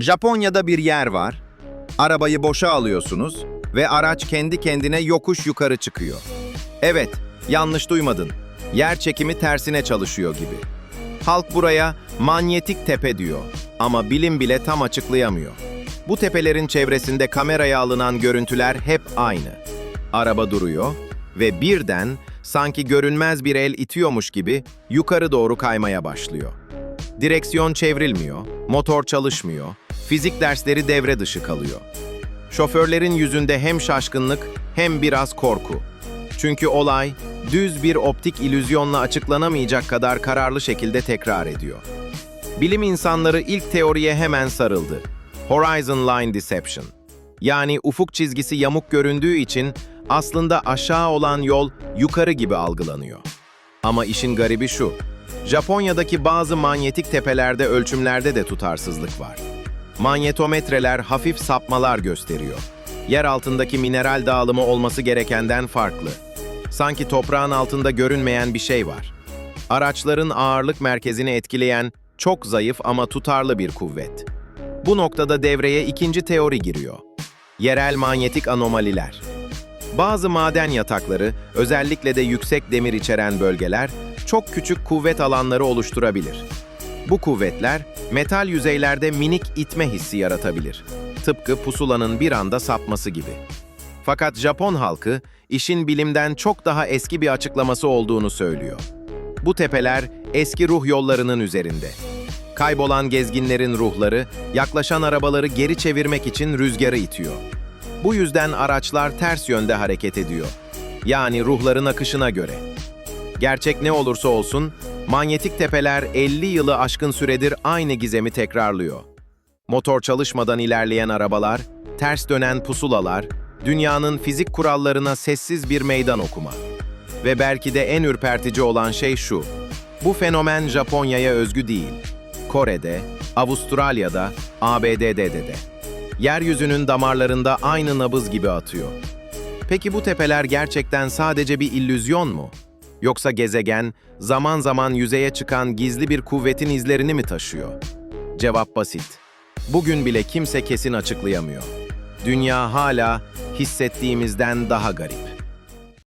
Japonya'da bir yer var. Arabayı boşa alıyorsunuz ve araç kendi kendine yokuş yukarı çıkıyor. Evet, yanlış duymadın. Yer çekimi tersine çalışıyor gibi. Halk buraya manyetik tepe diyor ama bilim bile tam açıklayamıyor. Bu tepelerin çevresinde kameraya alınan görüntüler hep aynı. Araba duruyor ve birden sanki görünmez bir el itiyormuş gibi yukarı doğru kaymaya başlıyor. Direksiyon çevrilmiyor, motor çalışmıyor, fizik dersleri devre dışı kalıyor. Şoförlerin yüzünde hem şaşkınlık hem biraz korku. Çünkü olay düz bir optik ilüzyonla açıklanamayacak kadar kararlı şekilde tekrar ediyor. Bilim insanları ilk teoriye hemen sarıldı. Horizon Line Deception. Yani ufuk çizgisi yamuk göründüğü için aslında aşağı olan yol yukarı gibi algılanıyor. Ama işin garibi şu. Japonya'daki bazı manyetik tepelerde ölçümlerde de tutarsızlık var. Manyetometreler hafif sapmalar gösteriyor. Yer altındaki mineral dağılımı olması gerekenden farklı. Sanki toprağın altında görünmeyen bir şey var. Araçların ağırlık merkezini etkileyen çok zayıf ama tutarlı bir kuvvet. Bu noktada devreye ikinci teori giriyor. Yerel manyetik anomaliler. Bazı maden yatakları, özellikle de yüksek demir içeren bölgeler, çok küçük kuvvet alanları oluşturabilir. Bu kuvvetler, metal yüzeylerde minik itme hissi yaratabilir. Tıpkı pusulanın bir anda sapması gibi. Fakat Japon halkı, işin bilimden çok daha eski bir açıklaması olduğunu söylüyor. Bu tepeler eski ruh yollarının üzerinde. Kaybolan gezginlerin ruhları, yaklaşan arabaları geri çevirmek için rüzgarı itiyor. Bu yüzden araçlar ters yönde hareket ediyor. Yani ruhların akışına göre. Gerçek ne olursa olsun, manyetik tepeler 50 yılı aşkın süredir aynı gizemi tekrarlıyor. Motor çalışmadan ilerleyen arabalar, ters dönen pusulalar, dünyanın fizik kurallarına sessiz bir meydan okuma. Ve belki de en ürpertici olan şey şu. Bu fenomen Japonya'ya özgü değil. Kore'de, Avustralya'da, ABD'de de. Yeryüzünün damarlarında aynı nabız gibi atıyor. Peki bu tepeler gerçekten sadece bir illüzyon mu? Yoksa gezegen, zaman zaman yüzeye çıkan gizli bir kuvvetin izlerini mi taşıyor? Cevap basit. Bugün bile kimse kesin açıklayamıyor. Dünya hala hissettiğimizden daha garip.